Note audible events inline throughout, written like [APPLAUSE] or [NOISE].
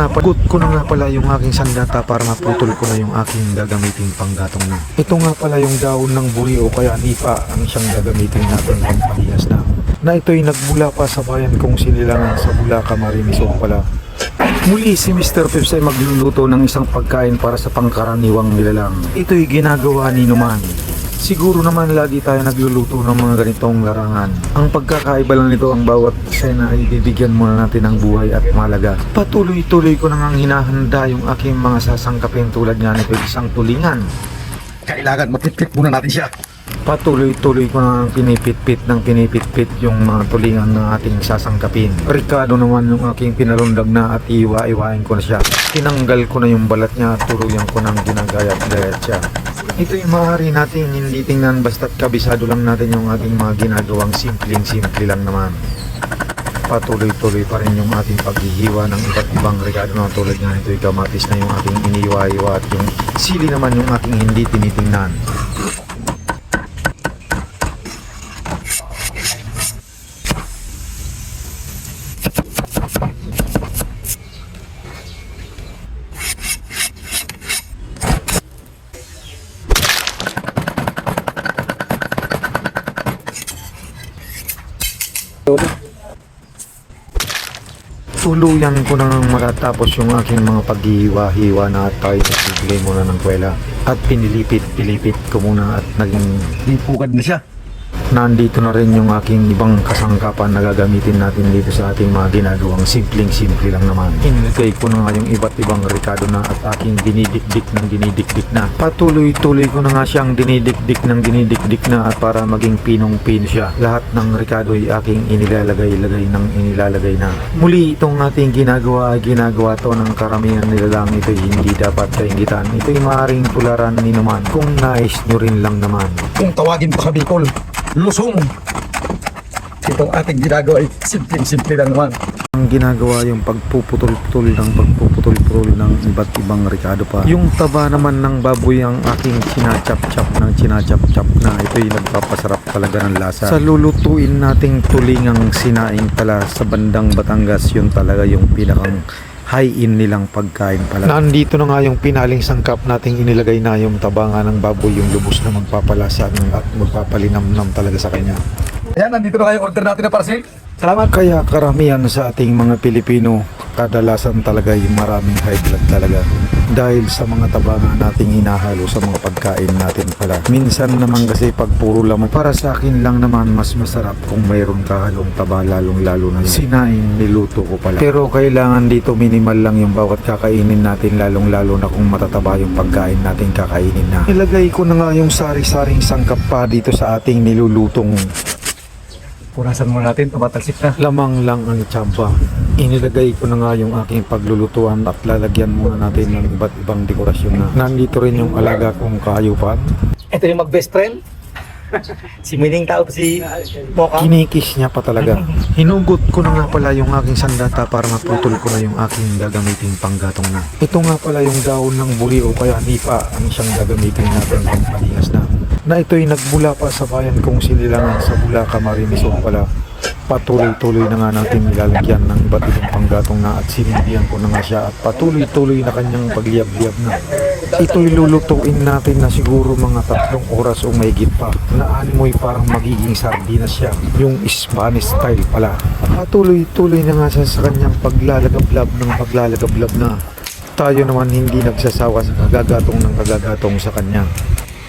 Napagot ko na nga pala yung aking sandata para maputol ko na yung aking gagamiting panggatong na. Ito nga pala yung daon ng buri o kaya nipa ang siyang gagamitin natin pampalihas na. Na ito'y nagmula pa sa bayan kong sinilangan sa Bulaca, Marimisog pala. Muli si Mr. Pips ay magluluto ng isang pagkain para sa pangkaraniwang nilalang. Ito'y ginagawa ni Numan. Siguro naman lagi tayo nagluluto ng mga ganitong larangan. Ang pagkakaiba lang nito ang bawat sena ay bibigyan muna natin ng buhay at malaga. Patuloy-tuloy ko nang hinahanda yung aking mga sasangkapin tulad nga nito isang tulingan. Kailangan matipit muna natin siya. Patuloy-tuloy ko nang pinipit-pit ng pinipit-pit yung mga tulingan ng ating sasangkapin. Ricado naman yung aking pinalundag na at iwa-iwain ko na siya. Tinanggal ko na yung balat niya at turuyan ko ng ginagayat-gayat siya. Ito yung maaari natin hindi tingnan basta't kabisado lang natin yung ating mga ginagawang simpleng-simple lang naman. Patuloy-tuloy pa rin yung ating paghihiwa ng iba't ibang regalo na tulad nga nito yung kamatis na yung ating iniwa-iwa at yung sili naman yung aking hindi tinitingnan. Tuluyan ko nang matatapos yung aking mga paghihiwa-hiwa na at tayo nagbibigay muna ng kwela. At pinilipit-pilipit ko muna at naging Dipugad na siya. Nandito na rin yung aking ibang kasangkapan na gagamitin natin dito sa ating mga ginagawang simpleng-simple lang naman. Inilagay ko na nga yung iba't ibang rekado na at aking dinidikdik ng dinidikdik na. Patuloy-tuloy ko na nga siyang dinidikdik ng dinidikdik na at para maging pinong-pino siya. Lahat ng rekado ay aking inilalagay-lagay ng inilalagay na. Muli itong ating ginagawa ay ginagawa to ng karamihan nila lang ito hindi dapat kaingitan. Ito'y maaaring tularan ni naman kung nais nyo rin lang naman. Kung tawagin pa sa Bicol, lusong. Itong ating ginagawa ay simpleng-simple lang naman. ang ginagawa yung pagpuputol-putol ng pagpuputol-putol ng iba't ibang rekado pa. Yung taba naman ng baboy ang aking sinachap-chap ng sinachap-chap na ito'y nagpapasarap talaga ng lasa. Sa lulutuin nating tulingang sinaing pala sa bandang Batangas yun talaga yung pinakang high-in nilang pagkain pala. Nandito na nga yung pinaling sangkap nating inilagay na yung taba nga ng baboy yung lubos na magpapalasa at magpapalinamnam talaga sa kanya. Ayan, nandito na kayo order natin na parcel. Salamat. Kaya karamihan sa ating mga Pilipino, kadalasan talaga yung maraming high blood talaga. Dahil sa mga taba nga nating hinahalo sa mga pagkain natin pala. Minsan naman kasi pag puro laman, para sa akin lang naman mas masarap kung mayroon kahalong taba lalong lalo na yung sinaing niluto ko pala. Pero kailangan dito minimal lang yung bawat kakainin natin lalong lalo na kung matataba yung pagkain natin kakainin na. Nilagay ko na nga yung sari-saring sangkap pa dito sa ating nilulutong Punasan muna natin, tumatalsik na. lamang lang ang tsamba. Inilagay ko na nga yung aking paglulutuan at lalagyan muna natin ng iba't ibang dekorasyon na. Nandito rin yung alaga kong kahayupan. Ito yung mag-best friend. [LAUGHS] si Mining Tao, si Mocha. Kinikis niya pa talaga. Hinugot ko na nga pala yung aking sandata para maputol ko na yung aking gagamiting panggatong na. Ito nga pala yung daon ng buri o kaya nipa ang siyang gagamitin natin ng palihas na. Na ito'y nagmula pa sa bayan kong sinilangan sa Bulaca, Marimisog pala. Patuloy-tuloy na nga natin nilalagyan ng iba't ibang panggatong na at sinindihan ko na nga siya at patuloy-tuloy na kanyang pagliyab-liyab na. Ito'y lulutuin natin na siguro mga tatlong oras o mahigit pa na animoy parang magiging sardinas siya. Yung Spanish style pala. Patuloy-tuloy na nga siya sa kanyang paglalagablab ng paglalagablab na. Tayo naman hindi nagsasawa sa kagagatong ng kagagatong sa kanya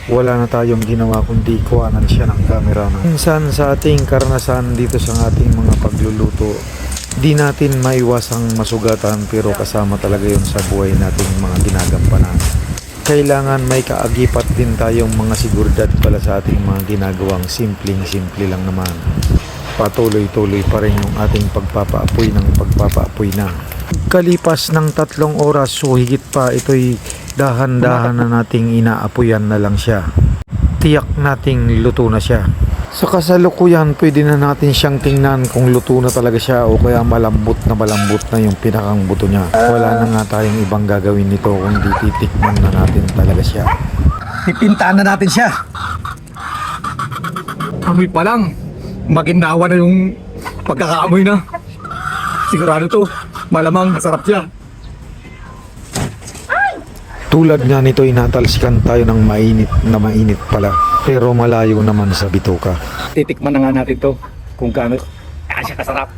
wala na tayong ginawa kundi kuhanan siya ng camera. Minsan sa ating karanasan dito sa ating mga pagluluto, di natin maiwasang masugatan pero kasama talaga yun sa buhay nating mga ginagampanan. Kailangan may kaagipat din tayong mga seguridad pala sa ating mga ginagawang simpleng-simple lang naman. Patuloy-tuloy pa rin yung ating pagpapaapoy ng pagpapaapoy na. Kalipas ng tatlong oras o higit pa ito'y dahan-dahan na nating inaapuyan na lang siya. Tiyak nating luto na siya. Sa kasalukuyan, pwede na natin siyang tingnan kung luto na talaga siya o kaya malambot na malambot na yung pinakang buto niya. Wala na nga tayong ibang gagawin nito kundi titikman na natin talaga siya. Pipintaan na natin siya. Amoy pa lang. Magindawa na yung pagkakaamoy na. Sigurado to. Malamang masarap siya. Tulad nga nito inatalsikan tayo ng mainit na mainit pala. Pero malayo naman sa bituka. Titikman na nga natin to kung gaano siya kasarap.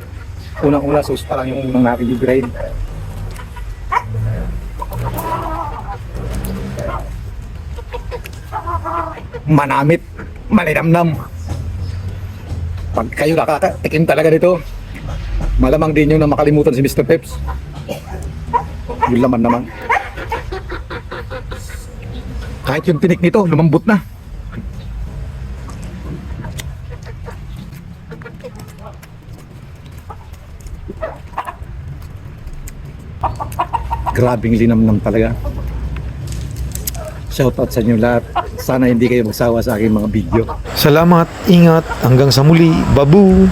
Unang-una, sauce pa lang yung unang natin i-grind. Manamit, malinamnam. Pag kayo nakakatikim talaga nito, malamang din yung na makalimutan si Mr. Peps. Yung laman naman. Kahit yung tinik nito, lumambot na. Grabing linamnam talaga. Shoutout sa inyo lahat. Sana hindi kayo magsawa sa aking mga video. Salamat, ingat, hanggang sa muli, babu!